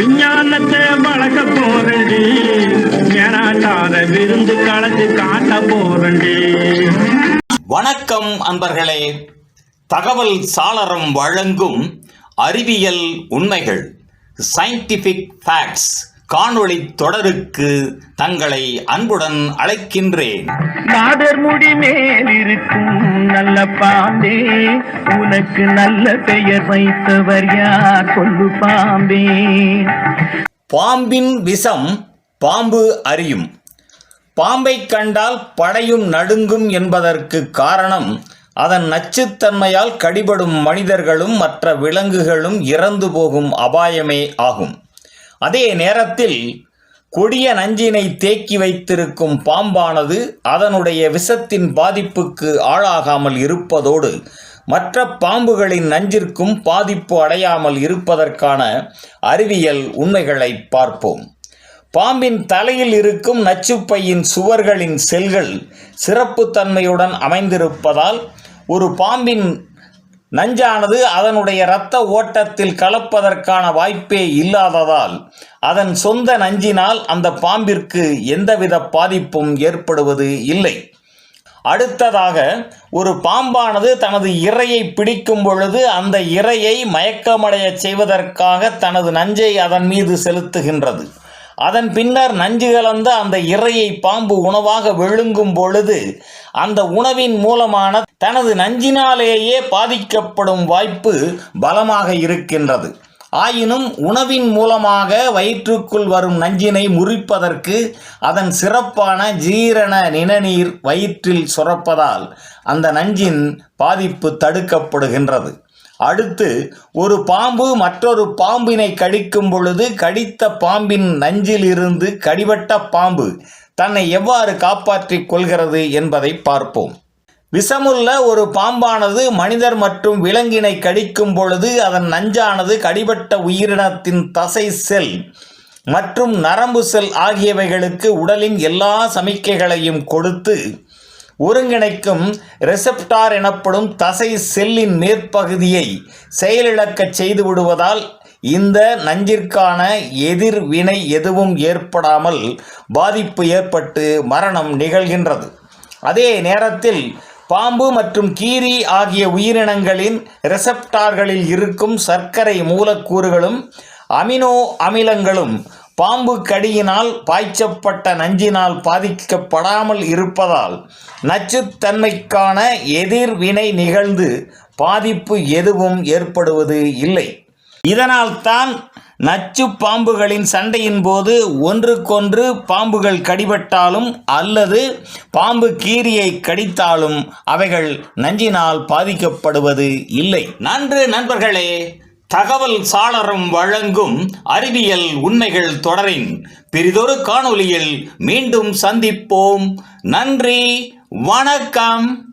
விஞ்ஞானத்தை வளர்க்க போறண்டி ஏனாட்டாத விருந்து கலந்து காட்ட போறண்டி வணக்கம் அன்பர்களே. தகவல் சாளரம் வழங்கும் அறிவியல் உண்மைகள் சயின்டிஃபிக் ஃபேக்ட்ஸ் காணொளி தொடருக்கு தங்களை அன்புடன் அழைக்கின்றேன். நாடர் முடி மேல் இருக்கும் நல்ல பாம்பே உனக்கு நல்ல பெயர் வைத்தவர் யார் சொல்லு பாம்பே. பாம்பின் விஷம் பாம்பு அறியும். பாம்பை கண்டால் படையும் நடுங்கும் என்பதற்கு காரணம் அதன் நச்சுத்தன்மையால் கடிபடும் மனிதர்களும் மற்ற விலங்குகளும் இறந்து போகும் அபாயமே ஆகும். அதே நேரத்தில் கொடிய நஞ்சினை தேக்கி வைத்திருக்கும் பாம்பானது அதனுடைய விஷத்தின் பாதிப்புக்கு ஆளாகாமல் இருப்பதோடு மற்ற பாம்புகளின் நஞ்சிற்கும் பாதிப்பு அடையாமல் இருப்பதற்கான அறிவியல் உண்மைகளை பார்ப்போம். பாம்பின் தலையில் இருக்கும் நச்சுப்பையின் சுவர்களின் செல்கள் சிறப்புத்தன்மையுடன் அமைந்திருப்பதால் ஒரு பாம்பின் நஞ்சானது அதனுடைய இரத்த ஓட்டத்தில் கலப்பதற்கான வாய்ப்பே இல்லாததால் அதன் சொந்த நஞ்சினால் அந்த பாம்பிற்கு எந்தவித பாதிப்பும் ஏற்படுவது இல்லை. அடுத்ததாக ஒரு பாம்பானது தனது இரையை பிடிக்கும் பொழுது அந்த இரையை மயக்கமடையச் செய்வதற்காக தனது நஞ்சை அதன் மீது செலுத்துகின்றது. அதன் பின்னர் நஞ்சு கலந்த அந்த இரையை பாம்பு உணவாக விழுங்கும் பொழுது அந்த உணவின் மூலமான தனது நஞ்சினாலேயே பாதிக்கப்படும் வாய்ப்பு பலமாக இருக்கின்றது. ஆயினும் உணவின் மூலமாக வயிற்றுக்குள் வரும் நஞ்சினை முறிப்பதற்கு அதன் சிறப்பான ஜீரண நிணநீர் வயிற்றில் சுரப்பதால் அந்த நஞ்சின் பாதிப்பு தடுக்கப்படுகின்றது. அடுத்து ஒரு பாம்பு மற்றொரு பாம்பினை கடிக்கும் பொழுது கடித்த பாம்பின் நஞ்சிலிருந்து கடிபட்ட பாம்பு தன்னை எவ்வாறு காப்பாற்றிக் கொள்கிறது என்பதை பார்ப்போம். விஷமுள்ள ஒரு பாம்பானது மனிதர் மற்றும் விலங்கினை கடிக்கும் பொழுது அதன் நஞ்சானது கடிபட்ட உயிரினத்தின் தசை செல் மற்றும் நரம்பு செல் ஆகியவைகளுக்கு உடலின் எல்லா சமிக்கைகளையும் கொடுத்து ஒருங்கிணைக்கும் ரெசெப்டார் எனப்படும் தசை செல்லின் மேற்பகுதியை செயலிழக்கச் செய்து விடுவதால் இந்த நஞ்சிற்கான எதிர்வினை எதுவும் ஏற்படாமல் பாதிப்பு ஏற்பட்டு மரணம் நிகழ்கின்றது. அதே நேரத்தில் பாம்பு மற்றும் கீரி ஆகிய உயிரினங்களின் ரெசெப்டார்களில் இருக்கும் சர்க்கரை மூலக்கூறுகளும் அமினோ அமிலங்களும் பாம்பு கடியினால் பாய்ச்சப்பட்ட நஞ்சினால் பாதிக்கப்படாமல் இருப்பதால் நச்சுத்தன்மைக்கான எதிர்வினை நிகழ்ந்து பாதிப்பு எதுவும் ஏற்படுவது இல்லை. இதனால்தான் நச்சு பாம்புகளின் சண்டையின் போது ஒன்றுக்கொன்று பாம்புகள் கடிபட்டாலும் அல்லது பாம்பு கீரியை கடித்தாலும் அவைகள் நஞ்சினால் பாதிக்கப்படுவது இல்லை. நன்று நண்பர்களே தகவல் சாளரம் வழங்கும் அறிவியல் உண்மைகள் தொடரின் பெரிதொரு காணொளியில் மீண்டும் சந்திப்போம். நன்றி வணக்கம்.